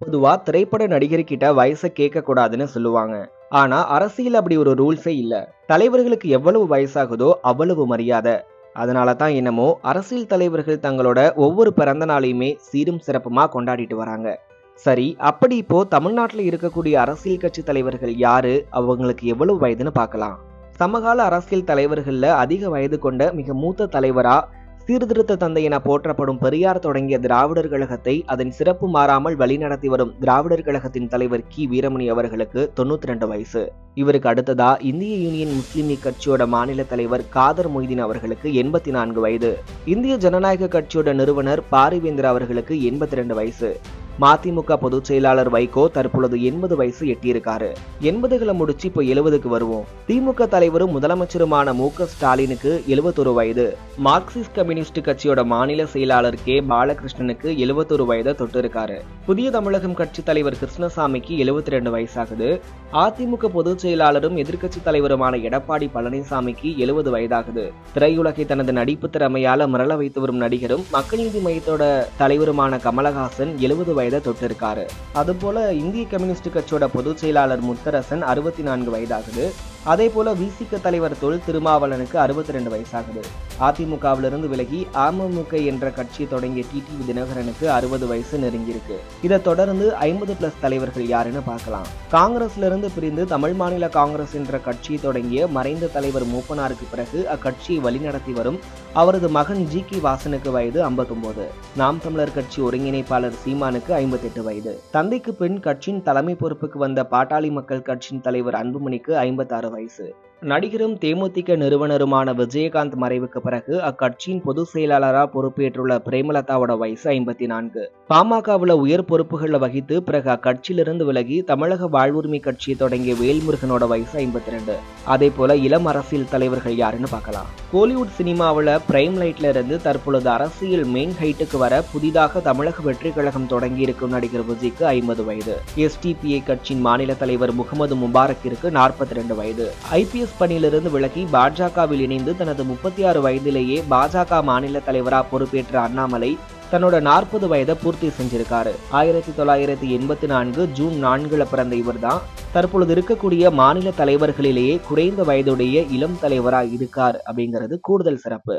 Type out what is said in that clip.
பொதுவா திரைப்பட நடிகர்கிட்ட வயசை கேட்க கூடாதுன்னு சொல்லுவாங்க. ஆனா அரசியல் அப்படி ஒரு ரூல்ஸே இல்ல. தலைவர்களுக்கு எவ்வளவு வயசாகுதோ அவ்வளவு மரியாதை. அதனால தான் என்னமோ அரசியல் தலைவர்கள் தங்களோட ஒவ்வொரு பிறந்த நாளையுமே சீரும் சிறப்புமா கொண்டாடிட்டு வராங்க. சரி அப்படி இப்போ தமிழ்நாட்டில் இருக்கக்கூடிய அரசியல் கட்சி தலைவர்கள் யாரு? அவங்களுக்கு எவ்வளவு வயதுன்னு பார்க்கலாம். சமகால அரசியல் தலைவர்கள்ல அதிக வயது கொண்ட மிக மூத்த தலைவரா சீர்திருத்த தந்தை என போற்றப்படும் பெரியார் தொடங்கிய திராவிடர் கழகத்தை அதன் சிறப்பு மாறாமல் வழிநடத்தி வரும் திராவிடர் கழகத்தின் தலைவர் கி. வீரமணி அவர்களுக்கு தொண்ணூத்தி ரெண்டு வயசு. இவருக்கு அடுத்ததா இந்திய யூனியன் முஸ்லீம் லீக் கட்சியோட மாநில தலைவர் காதர் மொய்தீன் அவர்களுக்கு எண்பத்தி நான்கு வயது. இந்திய ஜனநாயக கட்சியோட நிறுவனர் பாரிவேந்தர் அவர்களுக்கு எண்பத்தி ரெண்டு வயசு. மதிமுக பொதுச் செயலாளர் வைகோ தற்பொழுது எண்பது வயசு எட்டியிருக்காரு. எண்பதுகளை முடிச்சு இப்போ எழுபதுக்கு வருவோம். திமுக தலைவரும் முதலமைச்சருமான மு க ஸ்டாலினுக்கு எழுபத்தொரு வயது. மார்க்சிஸ்ட் கம்யூனிஸ்ட் கட்சியோட மாநில செயலாளர் கே பாலகிருஷ்ணனுக்கு எழுபத்தொரு வயதை தொட்டிருக்காரு. புதிய தமிழகம் கட்சி தலைவர் கிருஷ்ணசாமிக்கு எழுபத்தி ரெண்டு வயசாகுது. அதிமுக பொதுச் செயலாளரும் எதிர்க்கட்சி தலைவருமான எடப்பாடி பழனிசாமிக்கு எழுபது வயதாகுது. திரையுலகை தனது நடிப்பு திறமையால மிரள வைத்து வரும் நடிகரும் மக்கள் நீதி மையத்தோட தலைவருமான கமலஹாசன் எழுபது வயது தொட்டிருக்காரு. அதுபோல இந்திய கம்யூனிஸ்ட் கட்சியோட பொதுச் செயலாளர் முத்தரசன் அறுபத்தி நான்கு வயதாகுது. அதே போல விசிக தலைவர் தொல் திருமாவளனுக்கு அறுபத்தி ரெண்டு வயசாகுது. அதிமுகவிலிருந்து விலகி அமமுக என்ற கட்சி தொடங்கிய டிடிவி தினகரனுக்கு அறுபது வயசு நெருங்கியிருக்கு. இதை தொடர்ந்து ஐம்பது பிளஸ் தலைவர்கள் யாருன்னு பார்க்கலாம். காங்கிரஸ்ல இருந்து பிரிந்து தமிழ் மாநில காங்கிரஸ் என்ற கட்சியை தொடங்கிய மறைந்த தலைவர் மூப்பனாருக்கு பிறகு அக்கட்சியை வழிநடத்தி வரும் அவரது மகன் ஜி கி வாசனுக்கு வயது 59 நாம் தமிழர் கட்சி ஒருங்கிணைப்பாளர் சீமானுக்கு ஐம்பத்தெட்டு வயது. தந்தைக்கு பின் கட்சியின் தலைமை பொறுப்புக்கு வந்த பாட்டாளி மக்கள் கட்சியின் தலைவர் அன்புமணிக்கு ஐம்பத்தாறு வயசு. நடிகரும் தேமுதிக நிறுவனருமான விஜயகாந்த் மறைவுக்கு பிறகு அக்கட்சியின் பொதுச் செயலாளராக பொறுப்பேற்றுள்ள பிரேமலதாவோட வயசு ஐம்பத்தி நான்கு பாமகவுல உயர் பொறுப்புகளை வகித்து பிறகு அக்கட்சியிலிருந்து விலகி தமிழக வாழ்வுரிமை கட்சியை தொடங்கிய வேல்முருகனோட வயசு ஐம்பத்தி ரெண்டு அதே போல இளம் அரசியல் தலைவர்கள் யாருன்னு பார்க்கலாம். கோலிவுட் சினிமாவில் பிரைம் லைட்ல இருந்து தற்பொழுது அரசியல் மெயின் ஹைட்டுக்கு வர புதிதாக தமிழக வெற்றி கழகம் தொடங்கி இருக்கும் நடிகர் விஜய்க்கு ஐம்பது வயது. எஸ்டிபிஐ கட்சியின் மாநில தலைவர் முகமது முபாரக்கிற்கு நாற்பத்தி ரெண்டு வயது. ஐபிஎஸ் பணியிலிருந்து விலகி பாஜகவில் இணைந்து தனது முப்பத்தி ஆறு வயதிலேயே பாஜக மாநில தலைவராக பொறுப்பேற்ற அண்ணாமலை தன்னோட நாற்பது வயதை பூர்த்தி செஞ்சிருக்காரு. ஆயிரத்தி தொள்ளாயிரத்தி எண்பத்தி நான்கு ஜூன் நான்குல பிறந்த இவர்தான் தற்பொழுது இருக்கக்கூடிய மாநில தலைவர்களிலேயே குறைந்த வயதுடைய இளம் தலைவராக இருக்கார் அப்படிங்கிறது கூடுதல் சிறப்பு.